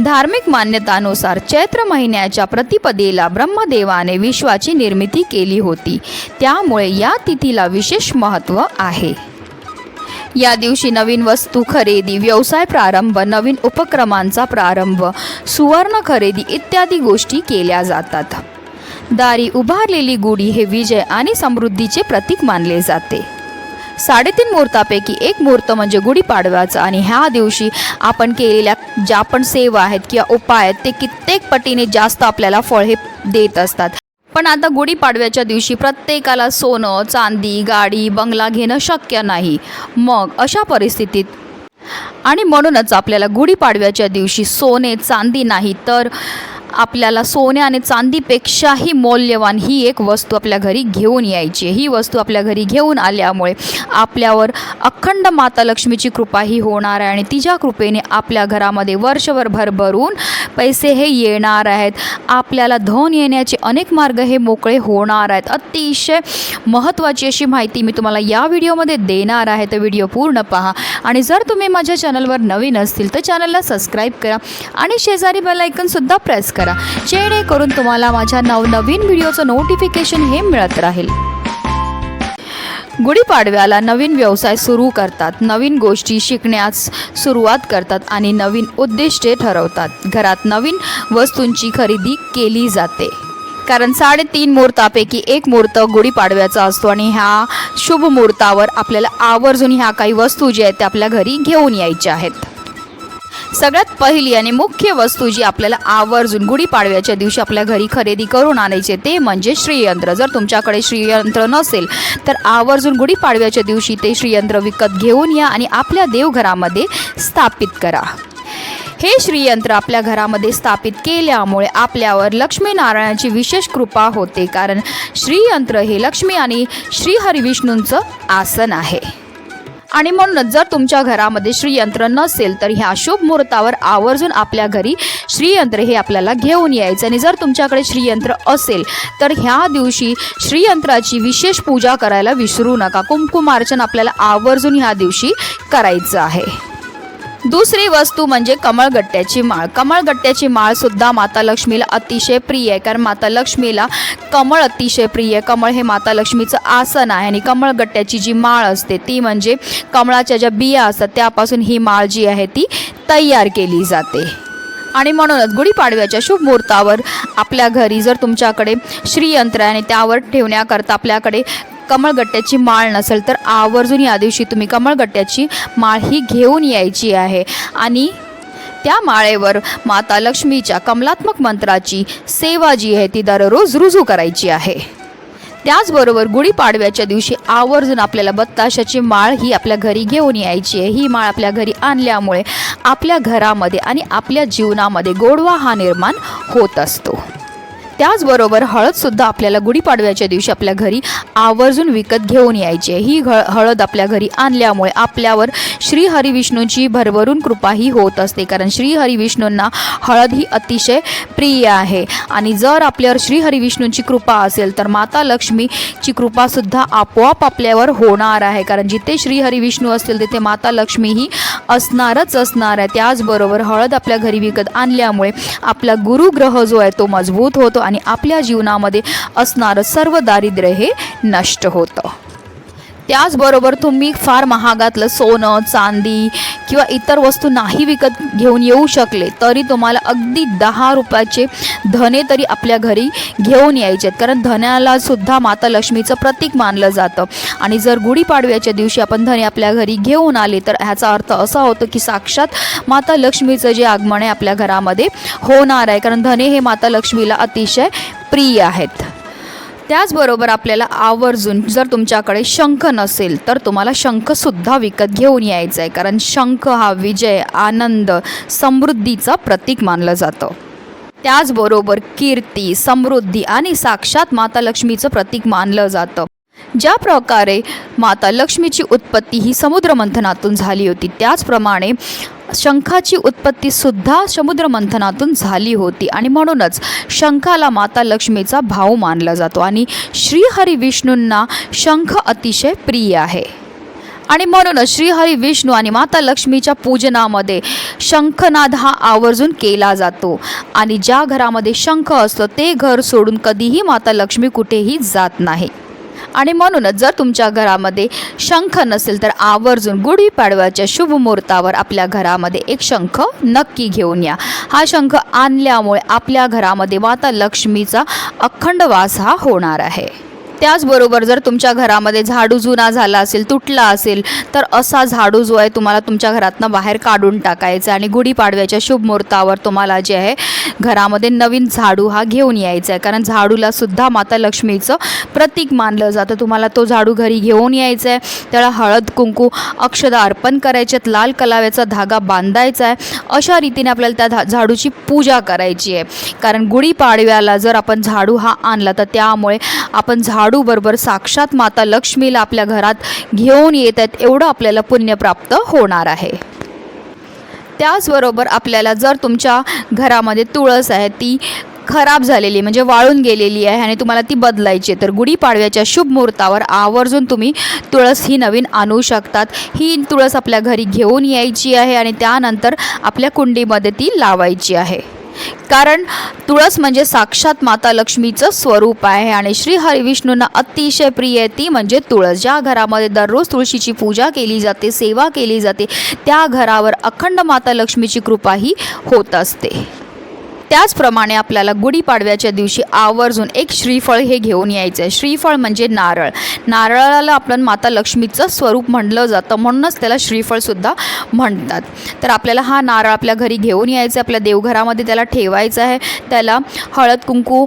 धार्मिक मान्यतानुसार चैत्र महिन्याच्या प्रतिपदेला ब्रह्मदेवाने विश्वाची निर्मिती केली होती. त्यामुळे या तिथीला विशेष महत्त्व आहे. या दिवशी नवीन वस्तू खरेदी व्यवसाय प्रारंभ नवीन उपक्रमांचा प्रारंभ सुवर्ण खरेदी इत्यादी गोष्टी केल्या जातात. दारी उभारलेली गुढी हे विजय आणि समृद्धीचे प्रतीक मानले जाते. साडेतीन मुहूर्तापैकी एक मुहूर्त म्हणजे गुढीपाडव्याचा. आणि ह्या दिवशी आपण केलेल्या ज्या पण सेवा आहेत किंवा उपाय आहेत ते कित्येक पटीने जास्त आपल्याला फळ हे देत असतात. पण आता गुढीपाडव्याच्या दिवशी प्रत्येकाला सोनं चांदी गाडी बंगला घेणं शक्य नाही. मग अशा परिस्थितीत आणि म्हणूनच आपल्याला गुढीपाडव्याच्या दिवशी सोने चांदी नाही तर आपल्याला सोने आणि चांदीपेक्षाही मौल्यवान ही एक वस्तू आपल्या घरी घेऊन यायची ही वस्तू आपल्या घरी घेऊन आल्यामुळे आपल्यावर अखंड माता लक्ष्मीची कृपा ही होणार आहे आणि तिच्या कृपेने आपल्या घरामध्ये वर्षभर भरभरून पैसे हे येणार आहेत. आपल्याला धन येण्याचे अनेक मार्ग हे मोकळे होणार आहेत. अतिशय महत्त्वाची अशी माहिती मी तुम्हाला या व्हिडिओमध्ये देणार आहे. तर व्हिडिओ पूर्ण पहा. आणि जर तुम्ही माझ्या चॅनलवर नवीन असतील तर चॅनलला सबस्क्राईब करा आणि शेजारी बेलायकनसुद्धा प्रेस करा. जेणेकरून तुम्हाला माझ्या नवनवीन व्हिडिओचं नोटिफिकेशन हे मिळत राहील. गुढीपाडव्याला नवीन व्यवसाय सुरू करतात. नवीन गोष्टी शिकण्यास सुरुवात करतात आणि नवीन उद्दिष्टे ठरवतात. घरात नवीन वस्तूंची खरेदी केली जाते. कारण साडेतीन मुहूर्तापैकी एक मुहूर्त गुढीपाडव्याचा असतो आणि ह्या शुभ मुहूर्तावर आपल्याला आवर्जून ह्या काही वस्तू ज्या आहेत त्या आपल्या घरी घेऊन यायच्या आहेत. सगळ्यात पहिली आणि मुख्य वस्तू जी आपल्याला आवर्जून गुढीपाडव्याच्या दिवशी आपल्या घरी खरेदी करून आणायचे ते म्हणजे श्रीयंत्र. जर तुमच्याकडे श्रीयंत्र नसेल तर आवर्जून गुढीपाडव्याच्या दिवशी ते श्रीयंत्र विकत घेऊन या आणि आपल्या देवघरामध्ये स्थापित करा. हे श्रीयंत्र आपल्या घरामध्ये स्थापित केल्यामुळे आपल्यावर लक्ष्मीनारायणाची विशेष कृपा होते कारण श्रीयंत्र हे लक्ष्मी आणि श्रीहरिविष्णूंचं आसन आहे. आणि म्हणूनच जर तुमच्या घरामध्ये श्रीयंत्र नसेल तर ह्या शुभ मुहूर्तावर आवर्जून आपल्या घरी श्रीयंत्र हे आपल्याला घेऊन यायचं. आणि जर तुमच्याकडे श्रीयंत्र असेल तर ह्या दिवशी श्रीयंत्राची विशेष पूजा करायला विसरू नका. कुंकुमार्चन आपल्याला आवर्जून ह्या दिवशी करायचं आहे. दुसरी वस्तू म्हणजे कमळगट्ट्याची माळ. कमळगट्ट्याची माळ सुद्धा माता लक्ष्मीला अतिशय प्रिय आहे कारण माता लक्ष्मीला कमळ अतिशय प्रिय कमळ हे माता लक्ष्मीचं आसन आहे आणि कमळगट्ट्याची जी माळ असते ती म्हणजे कमळाच्या ज्या बिया असतात त्यापासून ही माळ जी आहे ती तयार केली जाते. आणि म्हणूनच गुढीपाडव्याच्या शुभ मुहूर्तावर आपल्या घरी जर तुमच्याकडे श्रीयंत्र आहे आणि त्यावर ठेवण्याकरता आपल्याकडे कमळगट्ट्याची माळ नसेल तर आवर्जून या दिवशी तुम्ही कमळगट्ट्याची माळ ही घेऊन यायची आहे. आणि त्या माळेवर माता लक्ष्मीच्या कमलात्मक मंत्राची सेवा जी आहे ती दररोज रुजू करायची आहे. त्याचबरोबर गुढीपाडव्याच्या दिवशी आवर्जून आपल्याला बत्ताशाची माळ ही आपल्या घरी घेऊन यायची आहे. ही माळ आपल्या घरी आणल्यामुळे आपल्या घरामध्ये आणि आपल्या जीवनामध्ये गोडवा हा निर्माण होत असतो. त्याचबरोबर हळदसुद्धा आपल्याला गुढीपाडव्याच्या दिवशी आपल्या घरी आवर्जून विकत घेऊन यायची. ही हळद आपल्या घरी आणल्यामुळे आपल्यावर श्री हरिविष्णूंची भरभरून कृपा ही होत असते. कारण श्री हरिविष्णूंना हळद ही अतिशय प्रिय आहे. आणि जर आपल्यावर श्री हरिविष्णूंची कृपा असेल तर माता लक्ष्मीची कृपासुद्धा आपोआप आपल्यावर होणार आहे. कारण जिथे श्री हरिविष्णू असतील तिथे माता लक्ष्मी ही असणारच असणार आहे. त्याचबरोबर हळद आपल्या घरी विकत आणल्यामुळे आपला गुरुग्रह जो आहे तो मजबूत होतो आणि आपल्या जीवनामध्ये असणारं सर्व दारिद्र्य हे नष्ट होतं. त्याचबरोबर तुम्ही फार महागातलं सोनं चांदी किंवा इतर वस्तू नाही विकत घेऊन येऊ शकले तरी तुम्हाला अगदी दहा रुपयाचे धने तरी आपल्या घरी घेऊन यायचे आहेत. कारण धन्याला सुद्धा माता लक्ष्मीचं प्रतीक मानलं जातं. आणि जर गुढीपाडव्याच्या दिवशी आपण धने आपल्या घरी घेऊन आले तर ह्याचा अर्थ असा होतो की साक्षात माता लक्ष्मीचं जे आगमन आहे आपल्या घरामध्ये होणार आहे. कारण धने हे माता लक्ष्मीला अतिशय प्रिय आहेत. त्याचबरोबर आपल्याला आवर्जून जर तुमच्याकडे शंख नसेल तर तुम्हाला शंखसुद्धा विकत घेऊन यायचं आहे कारण शंख हा विजय आनंद समृद्धीचा प्रतीक मानलं जातं. त्याचबरोबर कीर्ती समृद्धी आणि साक्षात माता लक्ष्मीचं प्रतीक मानलं जातं. ज्या प्रकारे माता लक्ष्मीची उत्पत्ती ही समुद्रमंथनातून झाली होती त्याचप्रमाणे शंखाची उत्पत्ती सुद्धा समुद्रमंथनातून झाली होती. आणि म्हणूनच शंखाला माता लक्ष्मीचा भाव मानला जातो. आणि श्रीहरी विष्णूंना शंख अतिशय प्रिय आहे. आणि म्हणूनच श्रीहरी विष्णू आणि माता लक्ष्मीच्या पूजनामध्ये शंखनाद हा आवर्जून केला जातो. आणि ज्या घरामध्ये शंख असतो ते घर सोडून कधीही माता लक्ष्मी कुठेही जात नाही. आणि म्हणूनच जर तुमच्या घरामध्ये शंख नसेल तर आवर्जून गुढीपाडव्याच्या शुभ मुहूर्तावर आपल्या घरामध्ये एक शंख नक्की घेऊन या. हा शंख आणल्यामुळे आपल्या घरामध्ये माता लक्ष्मीचा अखंड वास हा होणार आहे. त्याचबरोबर जर तुमच्या घरामध्ये झाडू जुना झाला असेल तुटला असेल तर असा झाडू जो आहे तुम्हाला तुमच्या घरातनं बाहेर काढून टाकायचा आणि गुढीपाडव्याच्या शुभ मुहूर्तावर तुम्हाला जे आहे घरामध्ये नवीन झाडू हा घेऊन यायचा आहे. कारण झाडूला सुद्धा माता लक्ष्मीचं प्रतीक मानलं जातं. तुम्हाला तो झाडू घरी घेऊन यायचा आहे. त्याला हळद कुंकू अक्षदा अर्पण करायचे आहेत. लाल कलाव्याचा धागा बांधायचा आहे. अशा रीतीने आपल्याला त्या धा झाडूची पूजा करायची आहे. कारण गुढीपाडव्याला जर आपण झाडू हा आणला तर त्यामुळे आपण झाडू झाडूबरोबर साक्षात माता लक्ष्मीला आपल्या घरात घेऊन येत आहेत एवढं आपल्याला पुण्य प्राप्त होणार आहे. त्याचबरोबर आपल्याला जर तुमच्या घरामध्ये तुळस आहे ती खराब झालेली म्हणजे वाळून गेलेली आहे आणि तुम्हाला ती बदलायची आहे तर गुढीपाडव्याच्या शुभ मुहूर्तावर आवर्जून तुम्ही तुळस ही नवीन आणू शकतात. ही तुळस आपल्या घरी घेऊन यायची आहे आणि त्यानंतर आपल्या कुंडीमध्ये ती लावायची आहे. कारण तुळस म्हणजे साक्षात माता लक्ष्मीचं स्वरूप आहे आणि श्री हरिविष्णूंना अतिशय प्रिय आहे. ती म्हणजे तुळस. ज्या घरामध्ये दररोज तुळशीची पूजा केली जाते सेवा केली जाते त्या घरावर अखंड माता लक्ष्मीची कृपा ही होत असते. त्याचप्रमाणे आपल्याला गुढीपाडव्याच्या दिवशी आवर्जून एक श्रीफळ हे घेऊन यायचं आहे श्रीफळ म्हणजे नारळ. नारळाला आपण माता लक्ष्मीचं स्वरूप म्हणलं जातं. म्हणूनच त्याला श्रीफळसुद्धा म्हणतात. तर आपल्याला हा नारळ आपल्या घरी घेऊन यायचा आहे आपल्या देवघरामध्ये त्याला ठेवायचं आहे. त्याला हळद कुंकू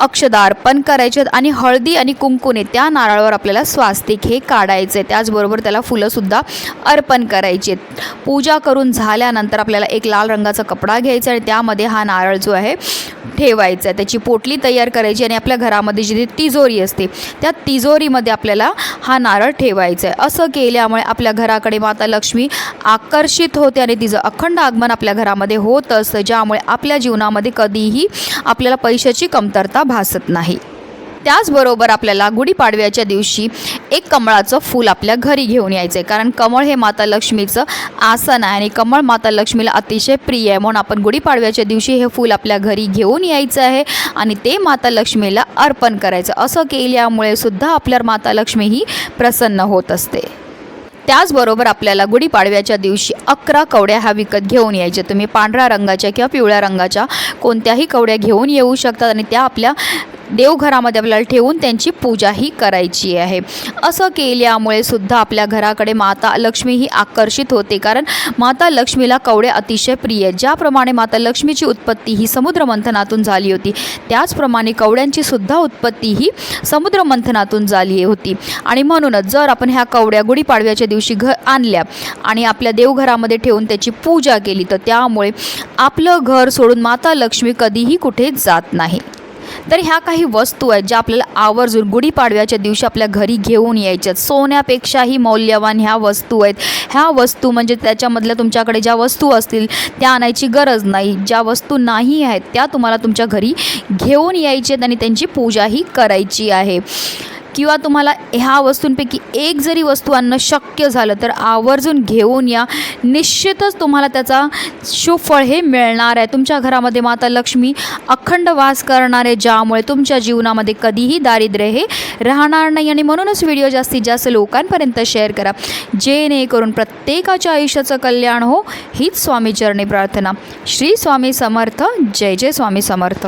अक्षदा अर्पण करायचे आहेत आणि हळदी आणि कुंकुने त्या नारळावर आपल्याला स्वास्तिक हे काढायचं. आहे त्याचबरोबर त्याला फुलंसुद्धा अर्पण करायची. आहेत पूजा करून झाल्यानंतर आपल्याला एक लाल रंगाचा कपडा घ्यायचा आणि त्यामध्ये हा नारळ जो आहे ठेवायचा आहे. त्याची पोटली तयार करायची आणि आपल्या घरामध्ये जिथे तिजोरी असते त्या तिजोरीमध्ये आपल्याला हा नारळ ठेवायचा आहे. असं केल्यामुळे आपल्या घराकडे माता लक्ष्मी आकर्षित होते आणि तिचं अखंड आगमन आपल्या घरामध्ये होत असतं. ज्यामुळे आपल्या जीवनामध्ये कधीही आपल्याला पैशाची कमतरता भासत नाही. त्याचबरोबर आपल्याला गुढीपाडव्याच्या दिवशी एक कमळाचं फूल आपल्या घरी घेऊन यायचं आहे कारण कमळ हे माता लक्ष्मीचं आसन आहे आणि कमळ माता लक्ष्मीला अतिशय प्रिय आहे. म्हणून आपण गुढीपाडव्याच्या दिवशी हे फूल आपल्या घरी घेऊन यायचं आहे आणि ते माता लक्ष्मीला अर्पण करायचं. असं केल्यामुळे सुद्धा आपल्या माता लक्ष्मी ही प्रसन्न होत असते. त्याचबरोबर आपल्याला गुढीपाडव्याच्या दिवशी अकरा कवड्या ह्या विकत घेऊन यायच्या तुम्ही पांढऱ्या रंगाच्या किंवा पिवळ्या रंगाच्या कोणत्याही कवड्या घेऊन येऊ शकतात आणि त्या आपल्या देवघरामध्ये आपल्याला ठेवून त्यांची पूजाही करायची आहे. असं केल्यामुळे सुद्धा आपल्या घराकडे माता लक्ष्मी ही आकर्षित होते. कारण माता लक्ष्मीला कवडे अतिशय प्रिय ज्याप्रमाणे माता लक्ष्मीची उत्पत्ती ही समुद्रमंथनातून झाली होती त्याचप्रमाणे कवड्यांची सुद्धा उत्पत्ती ही समुद्रमंथनातून झाली होती. आणि म्हणूनच जर आपण ह्या कवड्या गुढीपाडव्याच्या दिवशी घ आणल्या आणि आपल्या देवघरामध्ये ठेवून त्याची पूजा केली तर त्यामुळे आपलं घर सोडून माता लक्ष्मी कधीही कुठे जात नाही. तर ह्या काही वस्तू आहेत ज्या आपल्याला आवर्जून गुढीपाडव्याच्या दिवशी आपल्या घरी घेऊन यायच्यात. सोन्यापेक्षाही मौल्यवान ह्या वस्तू आहेत. ह्या वस्तू म्हणजे त्याच्यामधल्या तुमच्याकडे ज्या वस्तू असतील त्या आणायची गरज नाही. ज्या वस्तू नाही आहेत त्या तुम्हाला तुमच्या घरी घेऊन यायच्यात आणि त्यांची पूजाही करायची आहे. किंवा तुम्हाला ह्या वस्तूंपैकी एक जरी वस्तू आणणं शक्य झालं तर आवर्जून घेऊन या. निश्चितच तुम्हाला त्याचा सुफळ हे मिळणार आहे. तुमच्या घरामध्ये माता लक्ष्मी अखंड वास करणारे ज्यामुळे तुमच्या जीवनामध्ये कधीही दारिद्र्य हे राहणार नाही. आणि म्हणूनच व्हिडिओ जास्तीत जास्त लोकांपर्यंत शेअर करा. जेणेकरून प्रत्येकाच्या आयुष्याचं कल्याण हो हीच स्वामीचरणी प्रार्थना. श्री स्वामी समर्थ. जय जय स्वामी समर्थ.